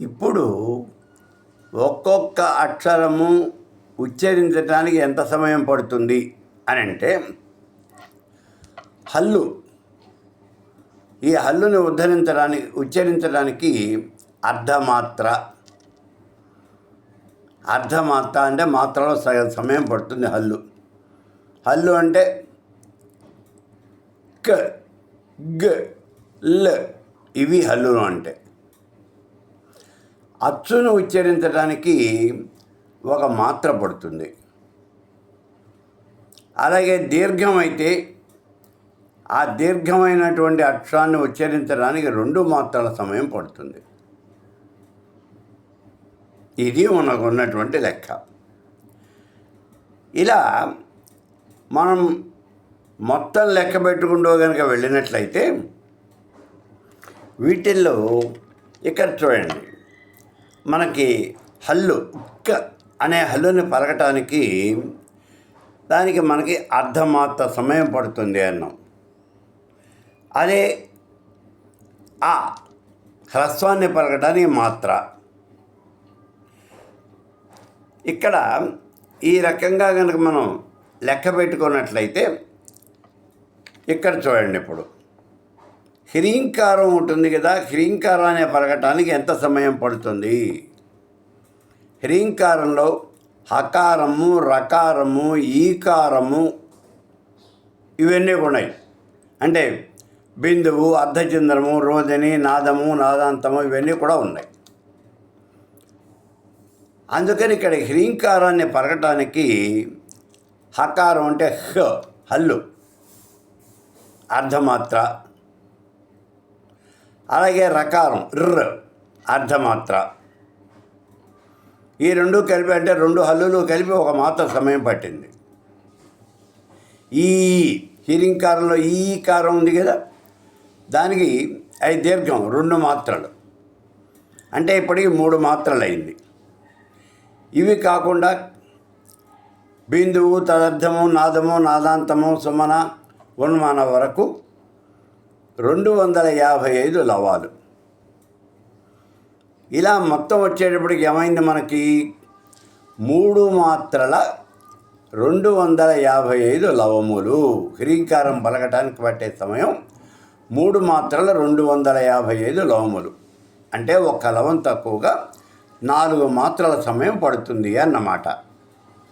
ఇప్పుడు ఒక్కొక్క అక్షరము ఉచ్చరించడానికి ఎంత సమయం పడుతుంది అని అంటే హల్లు. ఈ హల్లుని ఉద్ధరించడానికి ఉచ్చరించడానికి అర్ధమాత్ర. అర్ధమాత్ర అంటే మాత్రలో సగం సమయం పడుతుంది హల్లు. హల్లు అంటే క గ ల. ఇవి హల్లులు అంటే. అచ్చును ఉచ్చరించడానికి ఒక మాత్ర పడుతుంది. అలాగే దీర్ఘమైతే ఆ దీర్ఘమైనటువంటి అక్షరాన్ని ఉచ్చరించడానికి రెండు మాత్రల సమయం పడుతుంది. ఇది మనకు ఉన్నటువంటి లెక్క. ఇలా మనం మొత్తం లెక్క పెట్టుకుంటూ కనుక వెళ్ళినట్లయితే వీటిల్లో ఇక్కడ చూడండి. మనకి హల్లు క అనే హల్లుని పలకటానికి దానికి మనకి అర్ధమాత్ర సమయం పడుతుంది అన్నాం. అదే ఆ హ్రస్వాన్ని పలకడానికి మాత్ర. ఇక్కడ ఈ రకంగా కనుక మనం లెక్క పెట్టుకున్నట్లయితే ఇక్కడ చూడండి ఇప్పుడు. హ్రీంకారం ఉంటుంది కదా హ్రీంకారాన్ని పరగటానికి ఎంత సమయం పడుతుంది? హ్రీంకారంలో హకారము రకారము ఈకారము ఇవన్నీ ఉన్నాయి. అంటే బిందువు అర్ధచంద్రము రోదిని నాదము నాదాంతము ఇవన్నీ కూడా ఉన్నాయి. అందుకని ఇక్కడ హ్రీంకారాన్ని పరగటానికి హకారం అంటే హ హల్లు అర్ధమాత్ర అలాగే రకారం ర్ర అర్ధమాత్ర. ఈ రెండు కలిపి అంటే రెండు హల్లులు కలిపి ఒక మాత్ర సమయం పట్టింది. ఈ హిరింకారంలో ఈ కారం ఉంది కదా దానికి అది దీర్ఘం రెండు మాత్రలు. అంటే ఇప్పటికి మూడు మాత్రలు అయింది ఇవి కాకుండా బిందువు తదర్థము నాదము నాదాంతము సుమన ఉన్మాన వరకు రెండు వందల యాభై ఐదు లవాలు. ఇలా మొత్తం వచ్చేటప్పటికి ఏమైంది మనకి? మూడు మాత్రల రెండు వందల యాభై ఐదు లవములు. హ్రీంకారం పలకటానికి పట్టే సమయం మూడు మాత్రల రెండు వందల యాభై ఐదు లవములు. అంటే ఒక లవం తక్కువగా నాలుగు మాత్రల సమయం పడుతుంది అన్నమాట.